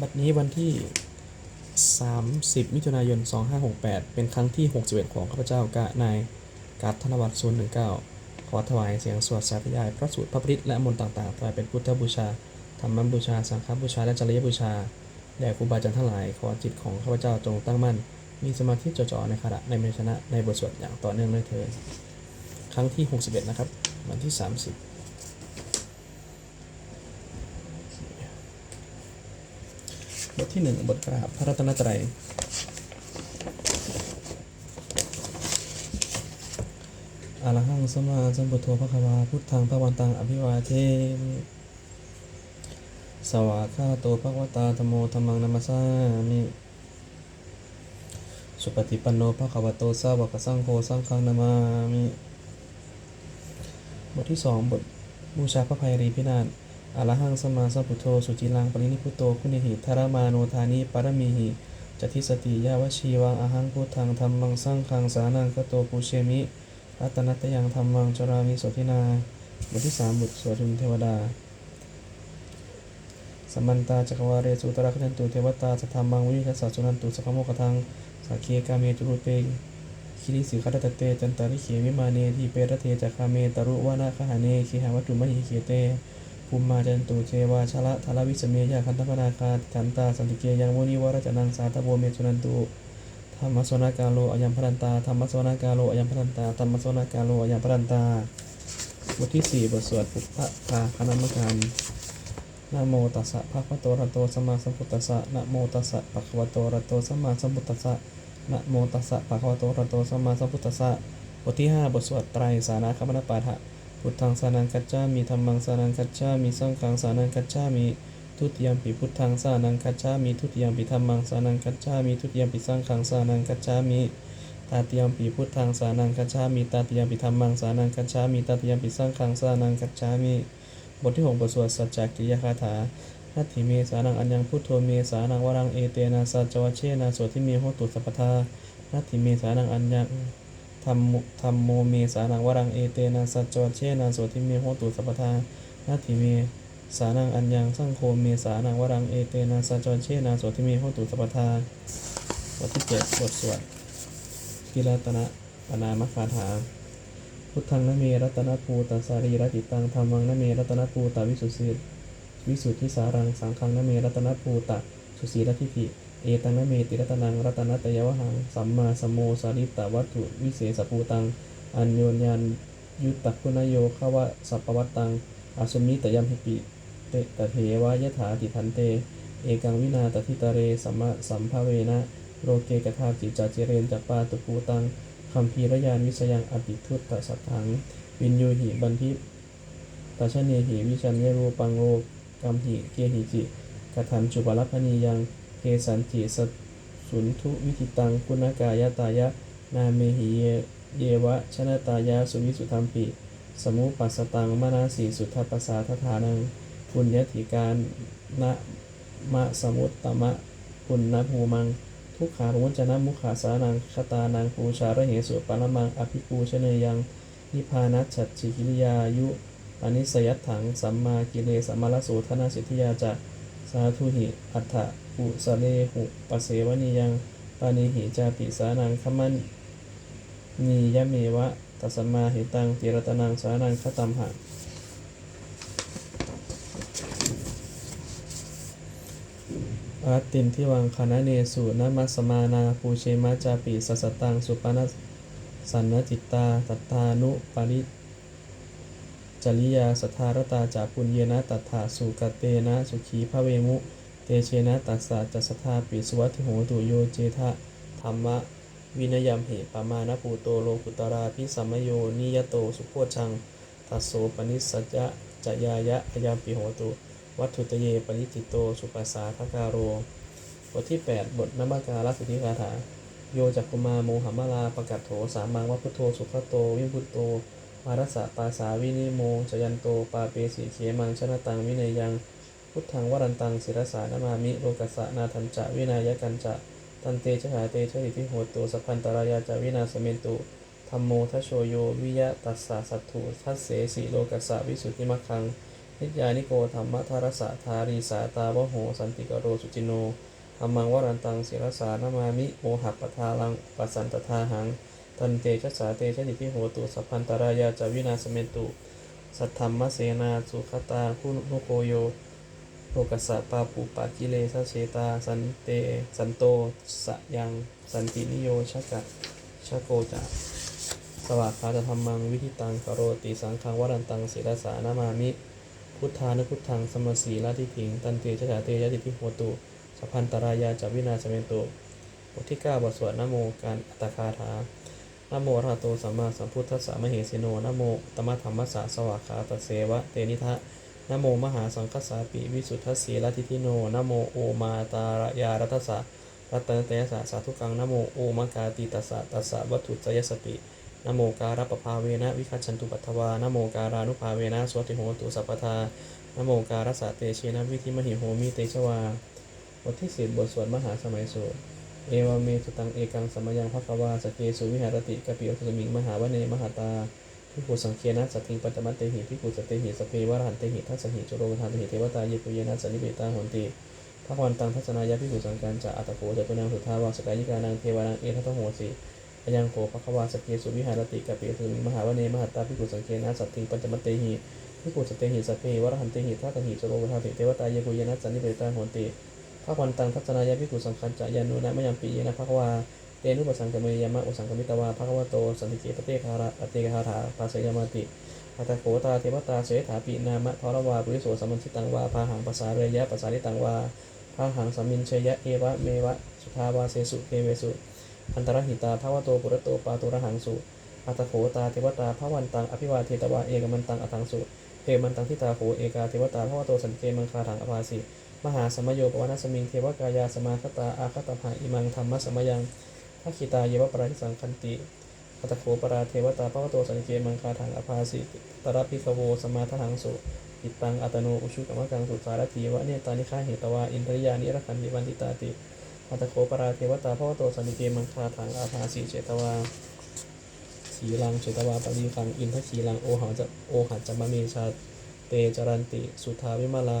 บัดนี้วันที่ 30 มิถุนายน 2568 เป็นครั้งที่ 61 ของข้าพเจ้ากะนายการธนวัฒน์019ขอถวายเสียงสวดสาธยาย พระสูตรพระปริตและมนต์ต่างๆถวายเป็นพุทธบูชา ธรรมบูชา สังฆบูชา และจริยบูชา แด่ครูบาอาจารย์ทั้งหลาย ขอจิตของข้าพเจ้าจงตั้งมั่น มีสมาธิจดจ่อในขณะในเมชนะในบทสวดอย่างต่อเนื่องด้วยเถิดครั้งที่ 61 นะครับ วันที่ 30 บทที่หนึ่งบทกราบพระรัตนตรัยอรหังสมมาสัมพุทโธพระควาพุทธังพระวันตังอภิวาเทมิสวากขาโตภควตาธโมธรรมังนัมสสามิสุปฏิปันโนภควโตสาวกสังโฆสังฆังนามามิ บทที่สองบทบูชาพระภัยรีพินาศ อรหังสมาสัมพุทโธสุจิลังปรินิพุโตคุณิหิธารมาโนธานิปรมีหิจติสติยาวชีวังอหังพุทธังธรรมังสังฆังสานังกโตปูเชมิรัตนัตยังธรรมังจรามิโสทินาบทที่สามบทสวดชุนเทวดาสมันตาจักวาเรสุตระคันตุเทวตาสัทธามังวิทัสสะสุนันตุสักโมกทังสักเคกาเมจุรุเปงคิริสิขัตตเตจันตาริเขวิมาเนทีเปรเทจักคาเมตรุวานาคหาเนคิหาวัตุมหิเขเต ภูมิมาจันตุเทวาชละทารวิสเมยาคันธพนาคาจันตาสันติเกยังมุนิวรจนังสาตโบเมสุนันตุธรรมสวนากาโลอยัมพรันตาธรรมสวนากาโลอยัมพรันตาธรรมสวนากาโลอยัมพรันตาบทที่สี่บทสวดปุพพะพาคณมการนะโมตัสสะภะคะวะโตระโตสัมมาสัมพุทธัสสะนะโมตัสสะภะคะวะโตระโตสัมมาสัมพุทธัสสะนะโมตัสสะภะคะวะโตระโตสัมมาสัมพุทธัสสะบทที่ห้าบทสวดไตรสานาคัมมนปาฐะ พุทธังสานังกัจจามิธรรมังสานังกัจจามิสังฆังสานังกัจจามิทุติยมปิพุทธังสานังกัจจามิทุติยมปิธรรมังสานังกัจจามิทุติยมปิสังฆังสานังกัจจามิตาติยมปิพุทธังสานังกัจจามิตาติยมปิธรรมังสานังกัจจามิตาติยมปิสังฆังสานังกัจจามิบทที่หกบทสวดสัจจกิยคาถานัตถิเมสานังอัญญังพุทโธเมสานังวรังเอเตนะสัจจวเชนะโสทิเมโหตุสัพพทานัตถิเมสานังอัญญัง ธรรมธรรมโมเมสานังวรังเอเตนะสัจจเชนะโสทิเมโหตุสัพทานาทิเมสานังอัญญังสังโฆเมสานังวรังเอเตนะสัจจเชนะโสทิเมโหตุสัพพทาบทที่เจ็ดบทสวดกิรัตนะปนามคาถา พุทธังนเมรัตนภูตสารีรติตังธรรมังนเมรัตนภูตวิสุทธิวิสุทธิสารังสังฆังนเมรัตนภูตสุสีรทิฏฐิ เอตังนเมติรัตนังรัตนตยวหัง สัมมาสมโมสาริตวัตถุวิเศษภูตัง อัญโยนยันยุตตะคุณโยขวะสัพพวัตตังอาสมิตยัมหิปิเตตะเทวายถาติทันเต เอกังวินาตทิตเรสัมมะสัมภเวนะ โลเกกทาจิจาเจเรนจัปปาตุภูตังคัมภีรยานวิสยังอภิทุตตสัทถัง วินยูหิบันทิตัชเนหิวิชัญเยรูปังโลกัมหิเกหิจิกทันจุปลัพนียัง เกสันติสสุนทุวิธิตังคุณกายตายะ นาเมหิเยวะชนะตายะสุวิสุธรรมปิสมุปัสตังมานาสีสุทธปัสสาทฐานังปุญญติการนะมะสมุตตมะปุณณภูมัง ทุกขารุจนะมุขาสานังคตานังปูชาระเหสุปรมังอภิปูชเนยัง นิพานัสฉัตชิกิริยายุอนิสยัตถังสัมมากิเลสัมมาลโสธนาสิทธิยาจะ สาธุหิอัฏฐะปุสเลหุปเสวนิยังปานิหิจาปิสานังคมันนียะเมวะตัสมาหิตังติรตนังสานังคตัมหะอาตินที่วังคณะเนสุนามัสมานาปูเชมาจาปิสัสตังสุปนัสสันนจิตตาตัตตานุปริ จริยาสทธารตาจากปุญเยนะตัฏฐาสุกเตนะสุขีพระเวมุ เตเชนะตัสสะจัสทธาปิสวัติโหตุโยเจทะธรรมะ วินยมเหปมาณปูโตโลกุตราพิสัมมโยนิยโตสุโพชังทัสโสปนิสสจะจยายะพยามปิโหตุ วัตถุตเยปนิจิตโตสุปัสสาทกาโร บทที่ 8 บทนมการสิทธิคาถา โยจักกุมาโมหมมาลาประกัตโถสามังวัพุทโธสุขโต วิพุตโต มารัสสะปาสาวินิโมจยันโตปาเปสีเขมังชนะตังวินัยยังพุทธังวรันตังศิรสานามามิโลกัสสะนาทันจะวินายกันจะตันเตชะหาเตชะริทิโหตุสัพพันตรายาจะวินาสเมนตุธรรมโมทชโชโยวิยะตัสสะสัตถุทัสเสสีโลกัสสะวิสุทธิมัคคังนิจยานิโกธรรมทารสะทารีสาตาวโหสันติกโรสุจิโนธรรมังวรันตังศิรสานามามิโมหัปปทาลังปัสสันตทาหัง ตันเตชะสาเตชะติพิโหตุสัพพันตรายาจาวินาสเมตุ สัทธรรมเสนาสุขตาคุนุโกโยโลกัสสะปาปุปะกิเลสเชตา สันเต สันโตสะยังสันตินิโยชะกะชะโกจะสวากขาจะธรรมังวิธิตังกโรติสังฆังวรันตังศิรสานามามิ พุทธานุพุทธังสมสีลาทิถิง ตันเตชะสาเตยะติพิโหตุสัพพันตรายาจาวินาสเมตุบทที่เก้าบทสวดนโมการอัตคาถา นโมอะระหะโตสัมมาสัมพุทธัสสะมเหสิโนนโมตมะธรรมัสสะสวากขาตเสวะเตนิทะนโมมหาสังคสาปิวิสุทธสีลทิทิโนนโมโอมาตารยารัตสสะรัตนเตยสสะสาธุกังนโมโอมกาติตัสสะตัสสะวัตถุจยสปินโมการะปภาเวนะวิคัจฉันตุปัทวานะโมการานุภาเวนะสวติโหตุสัพพทานโมการะสะเตเชนะวิธิมหิโหมิเตชวาบทที่สิบบทสวดมหาสมัยสูตร เอวเมสุตังเอกังสมยังภควาสเกสุวิหารติกปิโอตุสมิงมหาวเนมหาตาพิภูสังเคนะสัตถิงปัจจมัตเตหิพิภูสตเตหิสเปวะหันเตหิทัสหิจุโรทานเตหิเทวตาเยปุเยนะสันนิเบตาหนติพระวันตังทัศนายาพิภูสังการจะอัตโขจตุนังสุทธาวาสกายิกานังเทวานังเอทัตโหสีพยังโขภควาสเกสุวิหารติกปิโอตุสมิงมหาวเนมหาตาพิภูสังเคนะสัตถิงปัจจมัตเตหิพิภูสตเตหิสเปวะหันเตหิทัสหิจุโรทานเตหิเทวตาเยปุเยนะสันนิเบตาหนติ พระวันตังทัศนายาพิกุสังคัญจะยานุนะมะยังปีนะภควาเตนุปสังกเมยามะอุสังกมิตวาภควโตสันติเกปเตคาระอเตคาถาภาสยามาติอัตโขตาเทวตาเสถาปินามะทรวาปุริโสสัมมันชิตังวาพาหังภาษาเรยะภาษาลิตังวาพาหังสัมมินเชยะเอวะเมวะสุทาวาเสสุเทเวสุอันตรหิตาภวโตปุรโตปาตุระหังสุอัตโขตาเทวตาภวันตังอภิวาเทตวาเอกมันตังอทังสุเทมันตังทิตาโขเอกาเทวตาภวโตสันเกมังคาถังอภาสิ มหาสมโยปวนาสมิงเทวกายาสมาคตาอาคตาภาอิมังธรรมะสมยังทักขิตาเยวปราทิสังคันติอัตโขปราเทวตาปะวะโตสันเกมังคาถังอภาสิตรพิกโวสมาทหังสุอิตังอัตโนอุชุกรรมกังสุสารทีวะเนตานิฆาเหตวาอินทริยานิรคันติวันติตาติอัตโขปราเทวตาปะวะโตสันเกมังคาถังอาภาสิเจตวาสีลังเจตวาปฏิคังอินทขีลังโอหะจะโอหัจจะมะเมชาเตจรันติ สุทาวิมาลา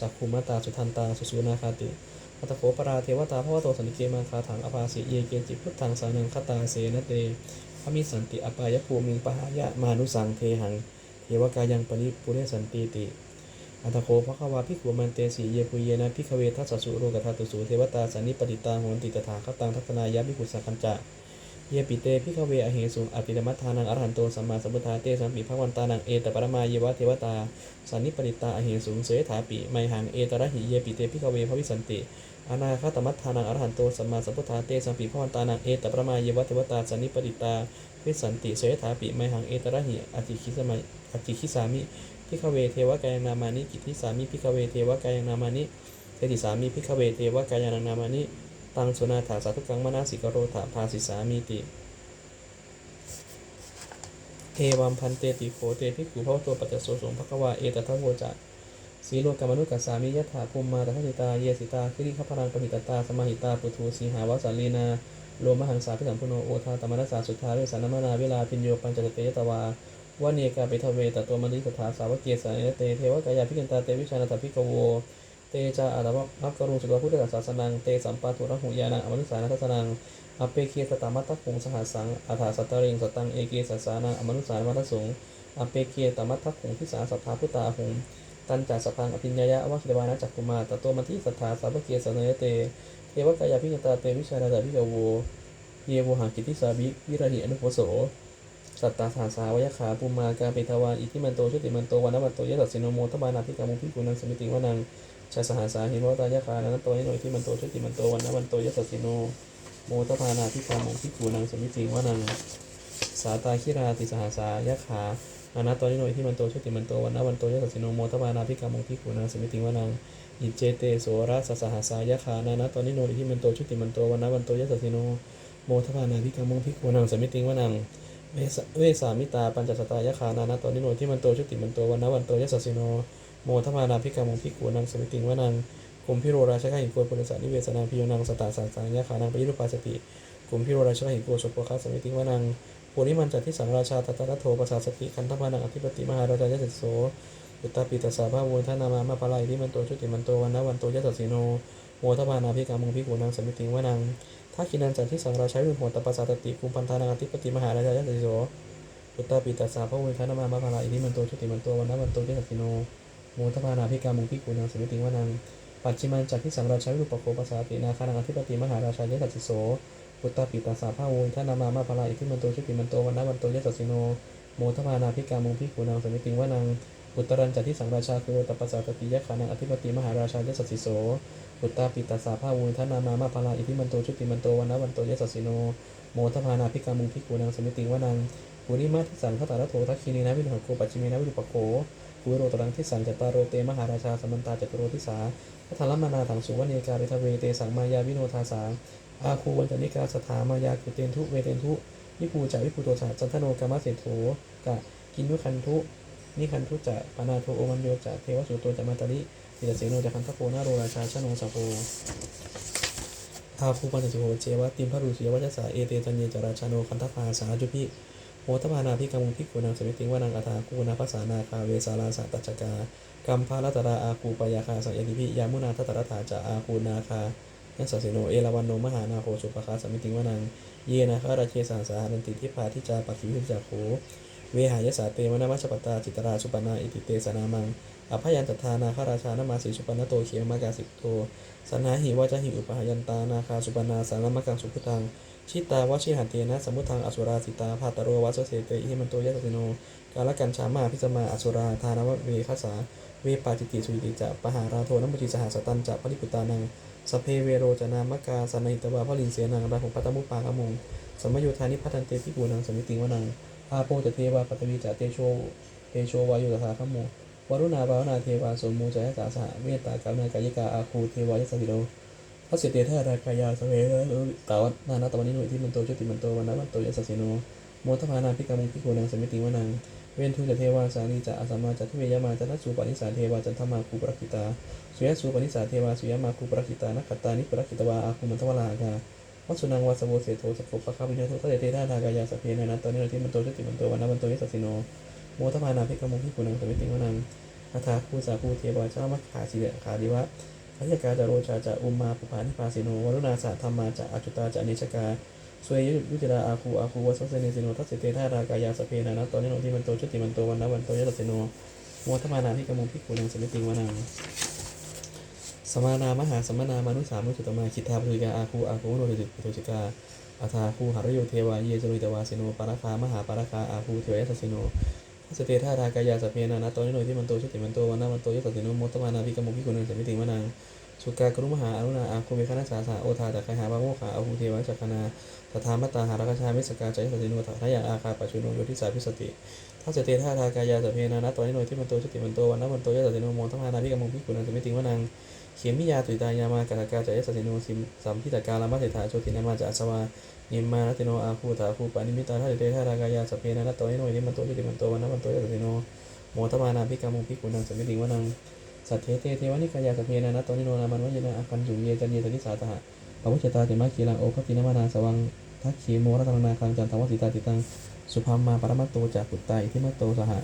จักขุมาตาสุทันตาสุสุนาคาติอัตโขปราเทวตาพระวโตสันติเกมาคาถังอภาสิเยเกจิพุทธังสานังคตาเสนเตพระมิสันติอปายภูมิปหายะมานุสังเทหัง เทวกายังปริปุเรสันติติ อัตโขภควาพิขุมันเตสีเยปุเยนะพิกเวทัสสุโรกทัตุสุเทวตาสันนิปติตาโหนติตถาคตังทัตนายะพิขุสังคัญจะ เยปิเตพิกเวอเหสุงอภิธรรมทานังอรหันโตสัมมาสัมพุทธาเตสัมปิภวันตานังเอตปรมาเยวะเทวตาสันนิปริตาอเหสุงเสถาปิไมหังเอตระหิเยปิเตพิกเวภวิสันติอนาคตมัทานังอรหันโตสัมมาสัมพุทธาเตสัมปิภวันตานังเอตปรมาเยวะเทวตาสันนิปริตาวิสันติเสถาปิไมหังเอตระหิอติคิสมัยอติคิสามิพิกเวเทวกายนามานิกิทิสามิพิกเวเทวกายนามานิเทติสามิพิกเวเทวกายนามานิ ตังสุนาถาสาธุกังมนาสิกโรถาภาสิสามิติเอวัมพันเตติโขเตภิกขุพระตัวปัจจโสสงภควาเอตทัพโวจะสีโลกามนุกัสสามิยถาภูมิมาตทัติตาเยสิตาคิริขพรังปหิตตาสมาหิตาปุทูสีหาวสาลีนาโลมหังสาพิสัมพุโนโอทาตมนัสสาสุทธาเรสานมนาเวลาพิญโยปัญจเตยตวาวเนกาเปทเวตตัวมณิสถาสาวเกสาเนเตเทวกายาพิกันตาเตวิชานาตพิกโว เตจาอาตมะมักกรุงสุตพุทธศาสนัง เตสัมปาทุระหุยานังอมนุสานัทสนังอเปเคียสตามัตตะคงสหัสสังอาถาสัตตะเริงสตังเอเกสัสานังอมนุสารมัตตสงอเปเคียตมัตตะคงทิสาสัทธาพุตตาหุงตันจัสพังอภิญญายะวัคเดวานะจักกุมาตตัวมันทิสัทธาสาวกเกียสเนยเตเทวกายาพิญตาเตวิชานาตาพิกโวเยโวหังกิติสาบิวิระหิอนุโพโสสัตตาสาสาวยขาปุมากาเปทวานอิทิมันโตชุติมันโตวันนวันโตยะสัสสินโมทบานาพิกามุพิกุนังสมิติวานัง ชาสหัสาหิมวตายะคานันโตนิโนอิทิมันโตชุติมันโตวันนวันโตยะสัสิโนโมตพานาพิกามงพิกูนังสมิติวานังสาตาคิราติสหสายะขาอานาตอนิโนที่มันโตชุติมันโตวันนาวันโตยะสัสิโนโมตพานาพิกามงพิกูนังสมิติวานังอิเจเตโสระสสหสายะขานานาตอนิโนที่มันโตชุติมันโตวันนาวันโตยะสัสิโนโมทพานาพิกามงพิกูนังสมิติวานังเวสเวสามิตาปัญจสตายะขานานาตอนิโนที่มันโตชุติมันโตวันนาวันโตยะสัสสิโน โมทพานาพิกามงพิกูนังสมิติงวานังกรมพิโรราชกหิโกปุริสานิเวสนาพิโยนังสตาสาสังยะขานังปยุรุปาสติกลุ่มพิโรราชกหิโกสุปคัสสมิติงวานังปุริมันจัตที่สังราชาตตะระโทปสาสติคันธพานังอธิปติมหาราชายเสสโสอุตตาปิตาสาภาวุทานามามาภาลายที่มันโตชุติมันโตวันนวันโตยะสัสสิโนโมทพานาภิกามุงภิกขุนังสมิติงวนังถ้ากินันจันที่สังราชัยรุ่นหัวตปปสาตติกุมพันธานังอธิปติมหาราชายะสัสสิโสอุตตาปิตาสาภาวุทานามามาภาลายที่มันโตชุติมันโตวันนะวันโตยะสัสสิโน มทพานาภิกามุงภิกขุนังสมิติวนังปัจจิมันจักที่สังราชัยรูปโคปสาตินาคานังอธิปติมหาราชายะสัสสิโสอุตตาปิตาสาภาวุทานามามาภาลายที่มันโตชุติมันโตวันนวันโตเยสัสสิโนโมทพานาภิกามุงภิกขุนังสมิติวนังอุตรันจันที่สังราชาคือตปปสาตติยะขานังอธิปติมหาราชายะสัสสิโสอุตตาปิตาสาภาวุทนามามาภาลาอิทิมันโตชุติมันโตวันนวันโตเยสัสสิโนโมทพานาภิกามุงภิกขุนังสมิติวนังปุริมาทิสังขตารโททัคคีนีนะวินหโกปัจจิเมนะวิรุปโก ปุโรตรังทิสังจตตารโรเตมหาราชาสมันตาจัตุโรทิสาพัทธลมนาถังสุวเนการิทเวเตสังมายาวิโนทาสาอาคูวันจนิกาสถามายากุเตนทุเวเตนทุวิภูจาวิภูโตสาจันทโนกามะเสโถกะกินุคันทุนิคันทุจะปานาโทโอมันโยจะเทวสุตโตจะมาตาลิติจะเสโนจะคันทโพนาโรราชาชนงสะโพอาภูปัญจโหเจวะติมพระรุสีวัจสาเอเตจันเยจราชาโนคันทภาสาจุพิ โหตพานาพิกามุงพิกุนังสมิติงวานังอัฏาคูนาภาษานาคาเวสาราสาตัจกากัมพาลตราอาคูปยาคาสังยติพิยามุนาทัตตรถาจะอาคูนาคานัสสิโนเอราวันโนมหานาโคสุปคาสมิติงวานังเยนาคาราเชสาสาหันติทิพาทิจาปักขิวิจักโขเวหายสาเตมนามัชปตาจิตราสุปนาอิติเตสนามัง อภยันตทานาคาราชานามาสีสุปนโตเขียมากาสิกโตสันหาหิวาจหิอุปหยันตานาคาสุปนาสารมกังสุพุทังชิตาวชิหันเตนะสมุทังอสุราสิตาภาตโรวัสเสเตอิมันโตยัสสิโนกาลกันชามาพิสมาอสุราธานวเวคัสาเวปาจิติสุติจะปหาราโทนมุจิสหสตันจะปริปุตานังสเพเวโรจนามกาสนัยตวาพลินเสนังราหุปัตมุปปากมุงสมโยธานิพัตันเตพิปูนังสมิติงวนังอาโปจะเทวาปัตวิจะเตโชเตโชวายุตถาขโม วรุณาภาวนาเทวาสมมูจายสาสหเมตตากรุณากายิกาอาคูเทวายสสิโลพระเสเตธารากายาสเวตาวัตนานาตวันนี้หน่วยที่มันโตจุติมันโตวันนั้นวันโตยสสิโนโมทพานาพิกามุพิโกนังสมิติวนังเวนทุจะเทวาสานีจะอาสมาจะทุเวยมาจะนัสูปนิสาเทวาจันทมาคูปรคิตาสุยสูปนิสาเทวาสุยมาคูปรคิตานักขตานิปรคิตวาอาคูมันทวลากาวัสุนังวาสโวเสโทสโกปะคาวินโททัเตเตนาทากายาสเพนะนตอนนี้เราที่มันโตจุติมันโตวันนัมันโตยสัสสิโน โมทพานาภิกมุพิกุนังสมิติวนังคาถาคูสาคูเทวาเจ้ามัคขาสีเดขาดิวะขัยกาจาโรชาจะอุมมาปุปานิปาสิโนวรุณาสะธรรมาจะอจุตาจะอนิชกาสวยยุติราอาคูอาคูวัสเสเนสิโนทัสเสเตธารากายาสเพนะนะตอนนี้เราที่มันโตจุติมันโตวันนั้นวันโตยสัสสิโนโมทพานาภิกมุพิกุนังสมิติวนังสมานามหาสมนามนุสามุจุตมาคิทาปุริกาอาคูอาคูโนติตปุจิกาอาทาคูหารโยเทวาเยจรุตวาสิโนปาราคามหาปาราคาอาคูเทวยัสสิโน สเตธาทากายาสเพนานะตอนนี้หน่วยที่มันโตชุติมันโตวันนามันโตยสัสสิโนโมตมานาภิกมุพิกุนันสมิติมานังสุกากรุมหาอรุณาอาคุเมฆนาสาสาโอทาจักไคหาบาโมขาอาภูเทวะจักขณาตถามตตาหารักชาเมสกาใจสัสสิโนทัทยาอาคาปัจจุโนโยทิสาพิสติ ทัสเตธาทากายาสเพนานะตอนนี้หน่วยที่มันโตชุติมันโตวันนามันโตยสัสสิโนโมตมานาภิกมุพิกุนังสมิติวนังเขียมิยาตุยตายามากาตากาจายสัสสิโนสิมสัมพิตาการามัสเถาโชตินามาจาสวานิมมานัติโนอาคูถาคูปานิมิตาทัตเตธารากายาสพเพนะนัตโตนิโนยนิมันโตจุติมันโตวันนัมันโตยสัสสิโนโมทมานาภิกามุภิกุนังสมิติวนังสัทเทเตเทวนิกายาสพเพนะนัตโตนิโนนามันวะเยนะอาคันจุเยจันเยสนิสาตหะปวุชตาติมาคีลังโอภตินามานาสวังทักขีโมรัตนาคังจันทวสิตาติตัง สุภามาปรมัตโตจากปุตตาอิทิมัตโตสหะ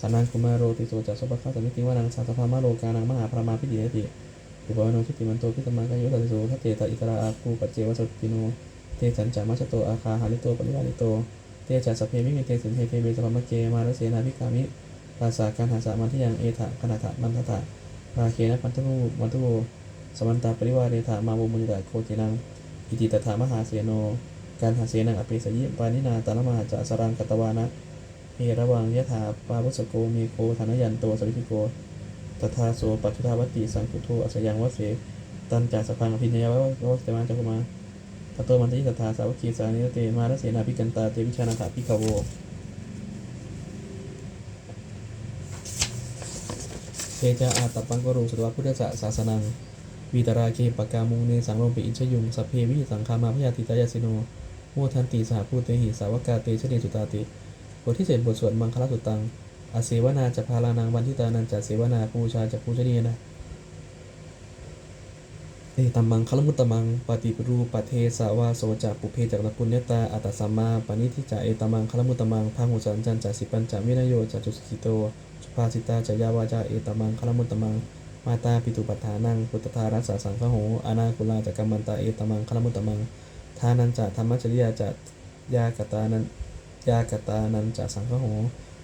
สันนังคุมาโรติโสจัสสปะคาสมิติวานังสัตถพามาโลกานังมหาพรมาพิจิเนติอุปวโนชิติมันโตพิสมังกายุตัสโสทัตเตตอิตราอาคูปัจเจวสุติโนเตสัญจามัชโตอาคาหาลิโตปริวาลิโตเตจัสสพเพมิเมเตสินเทเทเวสพมะเกมาลเสนาภิกามิภาษาการหาสามันที่ยังเอถะขณะถะมันถะราเคนะพันธมูมันทุโวสมันตาปริวาเรถามาโวมุนิตาโคจินังอิติตถามหาเสโน การหาเสนังอภิสยิปานินาตาลมาจะสรังกัตวานะเฮระวังยะถาปาวุสโกมีโคธนยันโตสวิธิโกตถาโสปัจจุทาวติสังคุโทอัสยังวเสตันจาสพังอภิญญาวะวะเสมาจักุมาตโตมันติตถาสาวกีสานิเตมาลเสนาภิกันตาเตวิชานาถาภิกขโวเทจาอาตปังกรุสตวะพุทธะศาสนังวีตราเคปกามุงเนสังโลมปิอินชยุงสัพเพวิสังคามาพยาติตายาสิโน โมทันติสหภูเตหิสาวกาเตชเนสุตาติ บทที่เจ็ดบทสวดมังคลสุตังอาเสวนาจะพาลานังวันทิตานันจะเสวนาปูชาจะปูชนีนะเอตัมมังคลมุตตมังปฏิปรูปเทสาวาโสจะปุเพจักรปุญญตาอัตตสัมมาปณิทิจะเอตัมมังคลมุตตมังพังหุสันจันจะสิปัญจวินโยจะจุสกิโตจุภาสิตาจยาวาจาเอตมังคลมุตตมังมาตาปิตุปัฏฐานังพุทธทารัสสะสังฆโหอนาคุลาจักกัมมันตาเอตมังคลมุตตมัง ทานันจะธรรมจริยาจะยากตานันยากตานันจะสังฆโห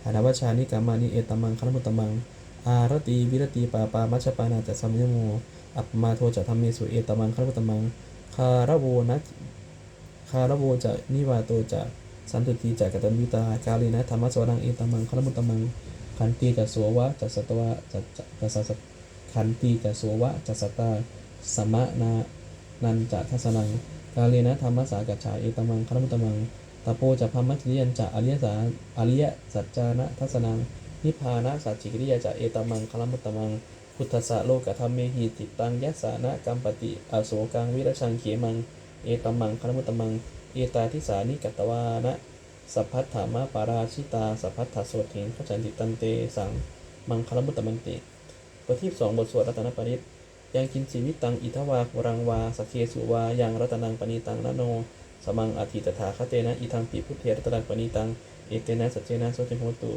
อนาวัชานิกามานิเอตมังคลมุตมัง อารตีวิรตีปาปามัชฌปานาจะสัมยโม อัปมาโทจะธรรมเมสุเอตมังคลมุตมัง คาระโวนัจคาระโวจะนิวาโตจะสันตุติจะกตัญญูตากาลีนะธรรมสวรังเอตมังคลมุตมัง ขันติจะโสวะจะสัตวะจะจะสัสขันติจะโสวะจะสตาสมะนานันจะทัสนัง กาเลนะธรรมสากัจฉาเอตมังคลมุตตมังตะโพจะพัมมัจจิยันจะอริยสาอริยสัจจานะทัสนังนิพพานะสัจจิกิริยาจะเอตมังคลมุตตมังพุทธสะโลกธรรมเมหิติตังยัสสานะกัมปติอโศกังวิรชังเขมัง เอตมังคลมุตตมัง เอตาทิสานิกัตตวานะสัพพัทธามะปาราชิตาสัพพัทธโสถิงขจันติตันเตสังมังคลมุตตมันติบทที่สองบทสวดรัตนปริต ยังกินชีวิตังอิทวากุรังวาสเคสุวายังรัตนังปณีตังนะโนสมังอธิตถาคเตนะอิทังปิพุทเทรัตนังปณีตังเอเตนะสัจเจนะโสติโหตุ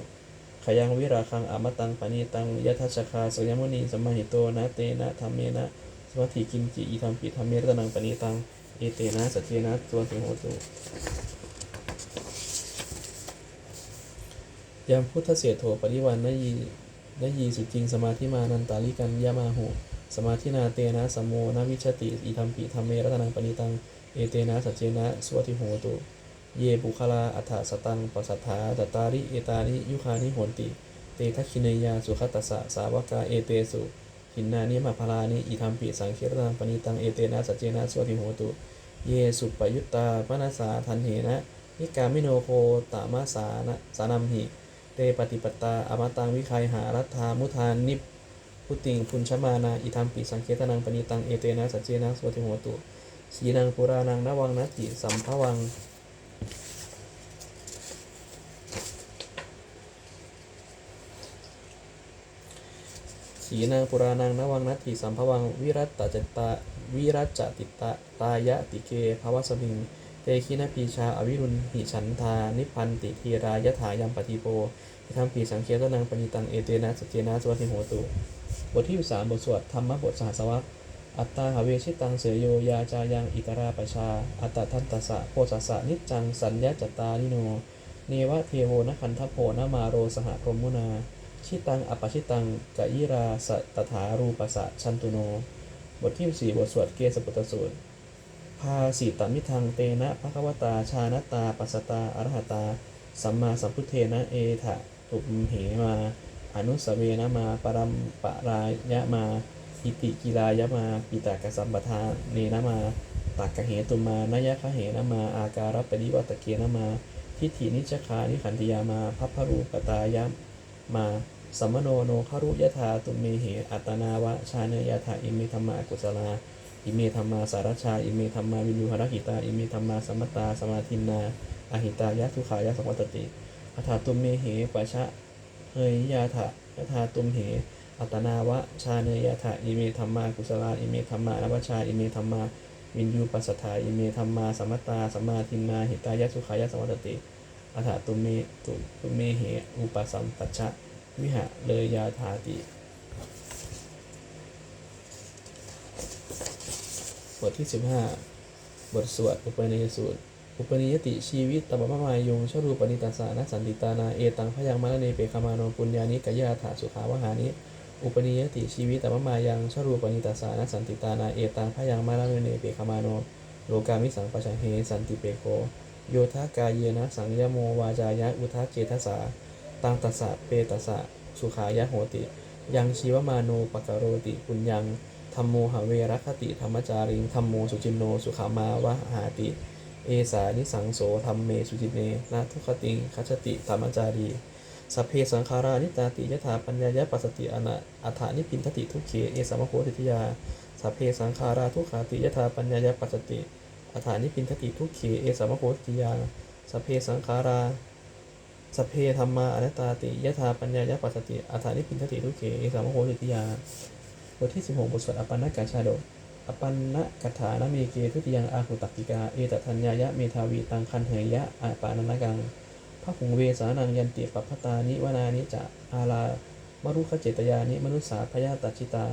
ขยังวิราคังอมตังปณีตังยะทัชชคาสยมุนีสมหิโตนะเตนะธรรมเมนะสวัตถิกินจิอิทัมปิธรรมเมรัตนังปณีตังเอเตนะสัจเจนะโสติโหตุยามพุทธเสโถปริวันนยีนยีสุจริงสมาธิมานันตาลิกันยามาโห สมาธินาเตนะสมโมนาวิชติอิทัมปิธรรมเมรัตนังปณิตัง เอเตนะสัจเจนะสวัติโหตุ เยบุคลาอัฏฐสตังปสัทธาตตาริเอตานิยุคานิโหติ เตทัคคิเนยาสุขตัสสะสาวกาเอเตสุหินนานิมาพลานิอิทัมปิสังเครตังปณิตังเอเตนะสัจเจนะสวัติโหตุ เยสุปยุตตาปนาสาทันเหนะนิกามิโนโคตามาสานะสานัมหิ เตปฏิปตาอมตังวิคัยหารัตถามุทานิป พุติงพุญชมานาอิทัมปิสังเคตนังปณิตังเอเตนะสัจเจนะสวัติโหตุสีนังปุรานังนวังนัตติสัมภวังสีนางปุรานังนวังนัตถิสัมภวัง วิรัตตจตาวิรัจจติตะตายะติเกภวสมิงเตคินาปีชาอวิรุณหิฉันทา นิพันติทีรายถายัมปฏิโปทิธรรมปีสังเคตนังปณิตังเอเตนะสจเจนะสวัสดิโหตุ บทที่สามบทสวดธรรมบทสหัสวะอัตตาหาเวชิตังเสยโยยาจายังอิตราปชา อัตตทันตสะโพสสะนิจจังสัญญาจตานิโน เนวะเทโวนคันทโพนมาโรสหพรมุนา ชิตังอปชิตังกะยิราสตถารูปสะชันตุโน บทที่สี่บทสวดเกสปุตสูตรภาสิตมิทังเตนะภควตาชานตาปัสสตาอรหตา สัมมาสัมพุทเทนะเอถะตุมเหมา อนุสเวนะมาปรัมปรายะมาอิติกิรายะมาปิตากสัมปทาเนนะมาตักกะเหตุมานยะคะเหนะมา อาการัปริวัตเกนะมาทิฏฐินิจคานิขันติยามาพัพพรูปตายะมาสัมมโนโนคารุยถาตุเมเหอัตนาวะชาเนยถาอิเมธรรมากุศลาอิเมธรรมาสารชาอิเมธรรมาวิญูหรหิตาอิเมธรรมาสมมตาสมาทินาอหิตายะทุขายะสัมวัตติอัฏฐาตุมเมเหปะชะ เฮยยาถะยะถาตุมเห อัตนาวะ ชาเนยาถะอิเมธรรมากุศลาอิเมธรรมาอวชาอิเมธรรมาวินยูปัสสถาอิเมธรรมาสัมมตาสัมมาทินาหิตายะสุขายะสัมวัตติอัฏฐาตุมเมตุตุมเมเหอุปสัมปัชชะวิหะเลยยาธาติบทที่ 15 บทสวดอุปนิยสูตร อุปนิยติชีวิตตบมะมายยุงชรูปนิตาสานัสสันติตานาเอตังพยังมะระเนเปคามานปุญญานิกยาถาสุขาวหานิอุปนิยติชีวิตตบมะมายังชรูปนิตาสานัสสันติตานาเอตังพยังมะระเนเปคามานโลกามิสังปะชะเฮสันติเปโกโยทากายเยนะสังยโมวาจายะอุทาเจทัสสาตังตัสสะเปตัสสะสุขายะโหติ ยังชีวมาโนปกโรติปุญญังธรรมโมหเวรคติธรรมจาริงธรรมโมสุจินโนสุขามาวะหาติ เอสานิสังโสธรรมเมสุจิเนนะทุคติงคัจติธรรมจารีสัพเพสังขารานิตาติยถาปัญญายะปัสสติอนะอัฏฐานิพินทติทุกเขเอสามโคติทิยาสัพเพสังขาราทุกขาติยถาปัญญายะปัสสติอัฏฐานิพินทติทุกเขเอสามโคติทิยาสัพเพสังขาราสัพเพธรรมาอนัตตาติยถาปัญญายะปัสสติอัฏฐานิพินทติทุกเขเอสามโคติทิยาบทที่ 16บทสวดอปันนกาชาโด อปันนกถานเมเกทุติยังอาหุตักกิกา เอตทัญญายะเมทาวีตังคันเหยะอาปานันกังพระหุงเวสานังยันติปัพพตานิวนานิจะอาลามรุขเจตยานิมนุสสาพยาตัจจิตา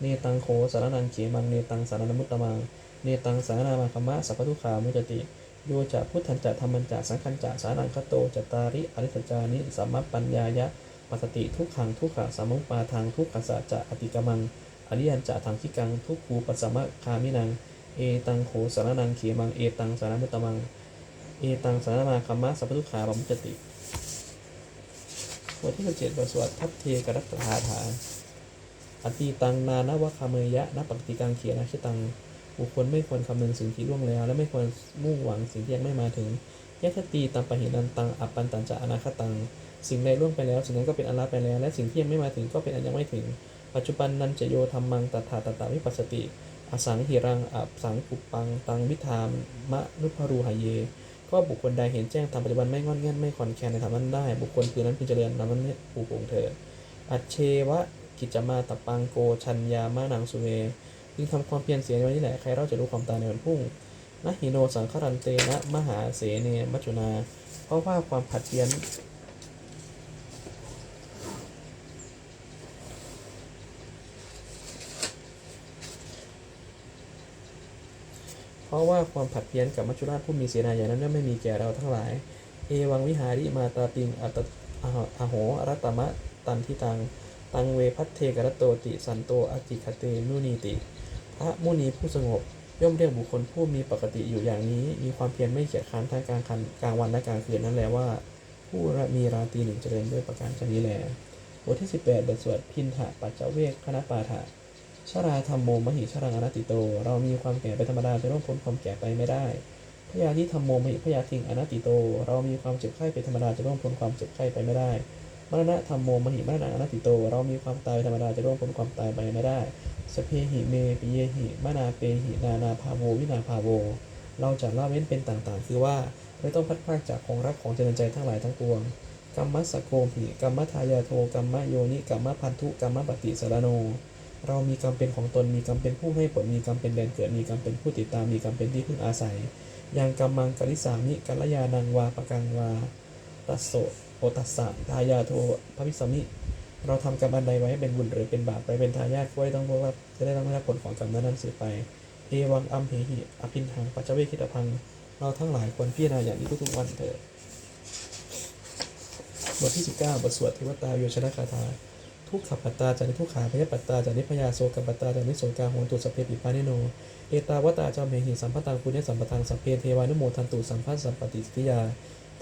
เนตังโคสารนังเขมังเนตังสารนมุตตมัง เนตังสารนามังคมะสัพพทุขามุจติโยจะพุทธันจะธรรมันจะสังคันจะสานังคโตจตาริอริสจานิสัมมปัญญายะปัสสติทุกขังทุกขะสมุปาทางทุกขสัจจะอติกมัง อริยันจะทางคิกังทุกขูปัสสมะคามินัง เอตังโขสารนังเขมัง เอตังสารมุตตมัง เอตังสารนามังคมะสัพพทุขาปมุจติบทที่17บทสวดทัพเทกรัตถาฐานอตีตังนานวะคาเมยะนปฏิกังเขียนะชิตังบุคคลไม่ควรคำนึงสิ่งที่ล่วงแล้ว และไม่ควรมุ่งหวังสิ่งที่ยังไม่มาถึงยะทตีตัมปะหินันตังอัปปันตันจะอนาคตัง สิ่งใดล่วงไปแล้ว สิ่งนั้นก็เป็นอันละไปแล้ว และสิ่งที่ยังไม่มาถึงก็เป็นอันยังไม่ถึง ปัจจุบันนันจะโยธรรมังตถาตถาวิปัสสติ อสังหิรังอับสังปุปปัง ตังวิธามมะนุพรูหายเย ก็บุคคลใดเห็นแจ้งธรรมปัจจุบันไม่งอนแง่นไม่คอนแคนในธรรมนั้นได้ บุคคลคือนั้นพึงเจริญธรรมนั้นผูกโปงเถิดอัจเชวะกิจมาตปังโกชัญญามะนังสุเวจึงทำความเพียรเสียในวันนี้แหละใครเราจะรู้ความตายในวันพุ่งนะหิโนสังครันเตนะมหาเสเนมัจจุนา เพราะว่าความผัดเพี้ยน เพราะว่าความผัดเพี้ยนกับมัจจุราชผู้มีเสนาอย่างนั้นไม่มีแก่เราทั้งหลาย เอวังวิหาริมาตาติงอัตอะหอะโหรัตมะตันทิตัง ตังเวพัทเทกรตโตติสันโตอากิคเตมุนีติ พระมุนีผู้สงบย่อมเรียกบุคคลผู้มีปกติอยู่อย่างนี้ มีความเพียรไม่เกียจค้านทั้งกลางคันกลางวันและกลางคืนนั้นแหละว่า ผู้มีราตรีหนึ่งเจริญด้วยประการชนี้แลบทที่ 18 บทสวดพินถะปัจเจเวกคณปาถะ ชราธรรมโมมหิชรังอนัตติโต เรามีความแก่เป็นธรรมดาจะร่วงพ้นความแก่ไปไม่ได้พยาธิธรรมโมมหิพยาธิงอนัตติโต เรามีความเจ็บไข้เป็นธรรมดาจะร่วงพ้นความเจ็บไข้ไปไม่ได้มรณะธรรมโมมหิมรณะอนัตติโต เรามีความตายเป็นธรรมดาจะร่วงพ้นความตายไปไม่ได้สเพหิเมปิเยหิมนาเปหินานาภาโววินาภาโว เราจะละเว้นเป็นต่างๆ คือว่าไม่ต้องพัดพากจากของรักของเจริญใจทั้งหลายทั้งปวงกรรมสโกมหิกรรมทายาโทกรรมโยนิกรรมพันธุกรรมปฏิสารโน เรามีกรรมเป็นของตนมีกรรมเป็นผู้ให้ผลมีกรรมเป็นแดนเกิดมีกรรมเป็นผู้ติดตามมีกรรมเป็นที่พึ่งอาศัยอย่างกรรมังกริสามิกัลยานังวาปะกังวาตัสโสโอตัสสะทายาโทภวิสมิเราทำกรรมอันใดไว้เป็นบุญหรือเป็นบาปไปเป็นทายาทก็ต้องพบว่าจะได้รับผลของกรรมนั้นสืบไปเอวังอัมเพหิอภินหังปัจจเวคิตพัง เราทั้งหลายควรพิจารณาอย่างนี้ทุกๆวันเถิดบทที่ 19 บทสวดเทวตาโยชนะคาถา ทุกขปัตตาจานิทุกขาพยปัตตาจานิพยาโสกปัตตาจานิโสกาโหนตุสพเพปิปานิโน เอตาวตาจ้าเมหิสัมปตังปุญญสัมปทังสัพเพเทวานุโมทันตุสัมพัสสัมปติสติยา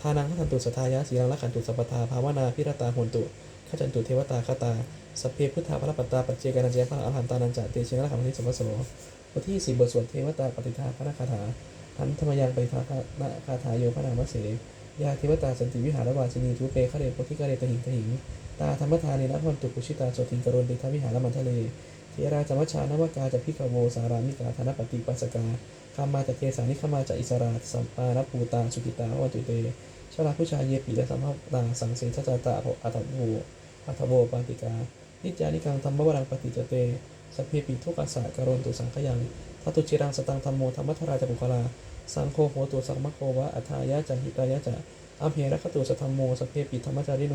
ทานังขันตุสัทายะสีลังละขันตุสัพพทาภาวนาพิรตาโหนตุขจันตุเทวตาคตาสัพเพพุทธาพระปัตตาปัจเจกานัญจยพระอรหันตานันจะเตเชนะขันธิสมโสบทที่สี่บทสวดเทวตาปฏิทาพระคาถาทันธรรมยังปฏิทาพระคาถาโยพระนามเสยยาเทวตาสันติวิหารวาสินีทุเปคะเดโพธิกะเรตหิงตหิง ตาธรรมทาเนนะวันตุปุชิตาโสติงกรณติทวิหารมันทะเลเทราจมัชานวกาจะพิกโวสารามิกาธนปฏิปัสกาคามาจะเกสานิคามาจะอิสราสัมปานปูตาสุกิตาวันตุเตชลาผู้ชายเยปีและสัมภตาสังเสทจตาโภอัตโวอัตโวปาติกา นิจานิกังธรรมวรังปฏิจเตสัพเพปิทุกขัสสะกรณตุสังขยังทัตุจิรังสตังธรรมโมธรรมัทราจะบุคลา สังโฆโหตุสังมโควะอัฏฐายะจะหิตายะจะอัมเหระคตุสัทธรรมโมสัพเพปิธรรมจาริโน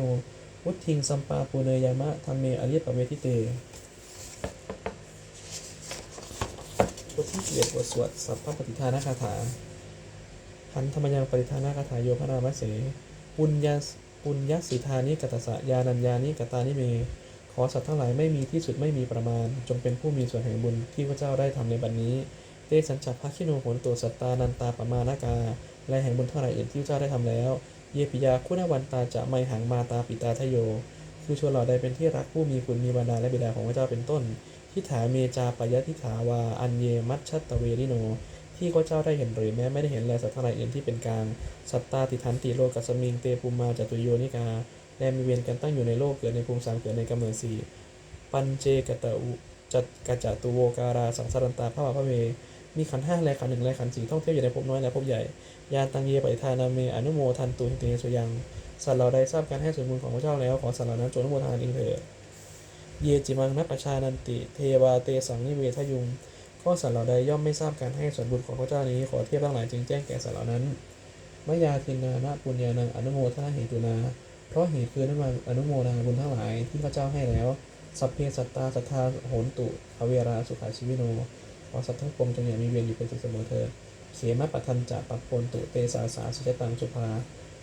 วุทธิงสัมปาปูเนยามะธรรมเมอริยปเวทิเตบทที่เจ็ดบทสวดสัพพปฏิทานาคาถาหันธรรมยังปฏิทานาคาถาโยพระนามเสปุญญาปุญญสิทานิกตสะยานัญญานิกตานิเม ขอสัตว์ทั้งหลายไม่มีที่สุดไม่มีประมาณ จงเป็นผู้มีส่วนแห่งบุญที่พระเจ้าได้ทำในบัดนนี้เตสัญจักพระคิโนโหนตัวสัตตานันตาปมานากาและแห่งบุญเท่าไหร่อื่นที่พระเจ้าได้ทำแล้ว เยปิยาคุณวันตาจะไม่หังมาตาปิตาทโย คือชวนเหล่าใดเป็นที่รักผู้มีคุณมีบรรดาและบิดาของพระเจ้าเป็นต้น ทิฏฐาเมจาปยทิฏฐาวา อันเยมัชชัตเวริโน ที่พระเจ้าได้เห็นหรือแม้ไม่ได้เห็นแลสัตว์ทั้งหลายอื่นที่เป็นกลาง สัตตาติทันติโลกัสมิงเตปุมาจตุโยนิกา และมีเวรกันตั้งอยู่ในโลกเกิดในภูมิสามเกิดในกำเนิดสี่ปัญเจกตะอุจักจตุโวการาสังสารันตาพระวาพระเว มีขันห้าและขันหนึ่งและขันสี่ท่องเที่ยวอยู่ในภพน้อยและภพใหญ่ ยานตังเยปฏิทานาเมอนุโมทันตุหิเตสุยัง สัตว์เราได้ทราบการให้ส่วนบุญของพระเจ้าแล้ว ขอสัตว์เหล่านั้นจงอนุโมทนาเองเถิดเยจิมังนัปชานันติ เทวาเตสังนิเวทยุงก็สัตว์เหล่าใดย่อมไม่ทราบการให้ส่วนบุญของพระเจ้านี้ ขอเทียบทั้งหลายจึงแจ้งแก่สัตว์เหล่านั้นมยาทินานะปุญญานังอนุโมทนาเหตุนา เพราะเหตุคือนั้นมาอนุโมทนาบุญทั้งหลายที่พระเจ้าให้แล้ว สัพเพสัตตาสัทธาโหนตุอเวราสุขาชีวิโน ขอสัตว์ทั้งปวงจงอย่ามีเวรอยู่เป็นสุขเสมอเถิดเขมะปัทันจะปัปโปนตุเตสาสาสุจตังสุภา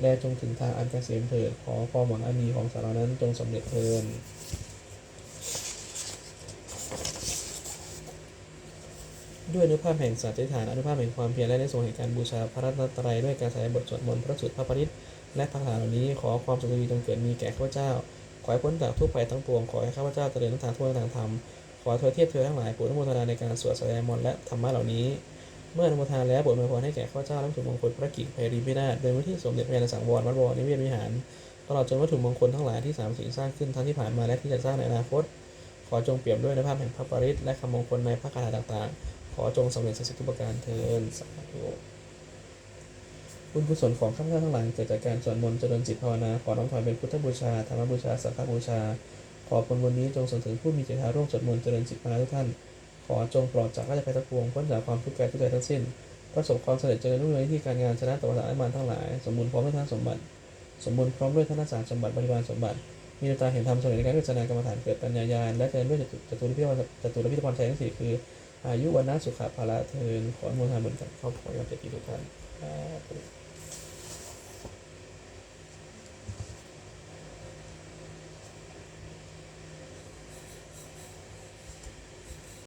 แลจงถึงทางอันเกษมเถิด ขอความหวังอันดีของสารนั้นจงสำเร็จเถิดด้วยอนุภาพแห่งสัจจะฐานอนุภาพแห่งความเพียรและในส่วนแห่งการบูชาพระรัตนตรัยด้วยการแสดงบทสวดมนต์พระสุตพระปริตและพระคาถาเหล่านี้ขอความสุขดีจงเกิดมีแก่ข้าพเจ้า ขอให้พ้นจากทุกภัยทั้งปวงขอให้ข้าพเจ้าเจริญทางทั่วทางธรรม ขอเธอเทียบเธอทั้งหลายโปรดอนุโมทนาในการสวดสดงมนและธรรมะเหล่านี้ เมื่ออนุโมทนาแล้วโปรดอวยพรให้แก่ข้าเจ้าและวัตถุมงคลพระกิจภัยรีพินาศโดยมุที่สมเด็จพระยาณสังวรวัดบวรนิเวศวิหาร ตลอดจนวัตถุมงคลทั้งหลายที่สามสิ่งสร้างขึ้นทั้งที่ผ่านมาและที่จะสร้างในอนาคต ขอจงเปี่ยมด้วยในภาพแห่งพระปริตและคำมงคลในพระคาถาต่างๆ ขอจงสำเร็จสักทุกประการเทินสาธุบุญกุศลของข้าพเจ้าทั้งหลายเกิดจากการสวดมนต์เจริญจิตภาวนาขอน้อมถวายเป็นพุทธบูชาธรรมบูชาสังฆบูชา ขอผลบุญนี้จงส่งถึงผู้มีเจตนาร่วมสวดมนต์เจริญจิตภาวนาทุกท่าน ขอจงปลอดจากราชภัยทั้งปวงพ้นจากความทุกข์กายทุกใจทั้งสิ้น ประสบความสำเร็จเจริญรุ่งเรืองในที่การงานชนะต่อวัฏอัมานทั้งหลาย สมบูรณ์พร้อมด้วยท่านสมบัติ สมบูรณ์พร้อมด้วยธนสารสมบัติบริวารสมบัติ มีตาเห็นธรรมสำเร็จในการพิจารณากรรมฐานเกิดปัญญายาณและเจริญด้วยจตุรพิธภัณฑ์จตุรพิธภัณฑ์ชัยทั้งสี่คือ อายุวันนะสุขภาละเทินขออนุโมทนาบุญกับครอบครัวยอดเจตีทุกท่านสา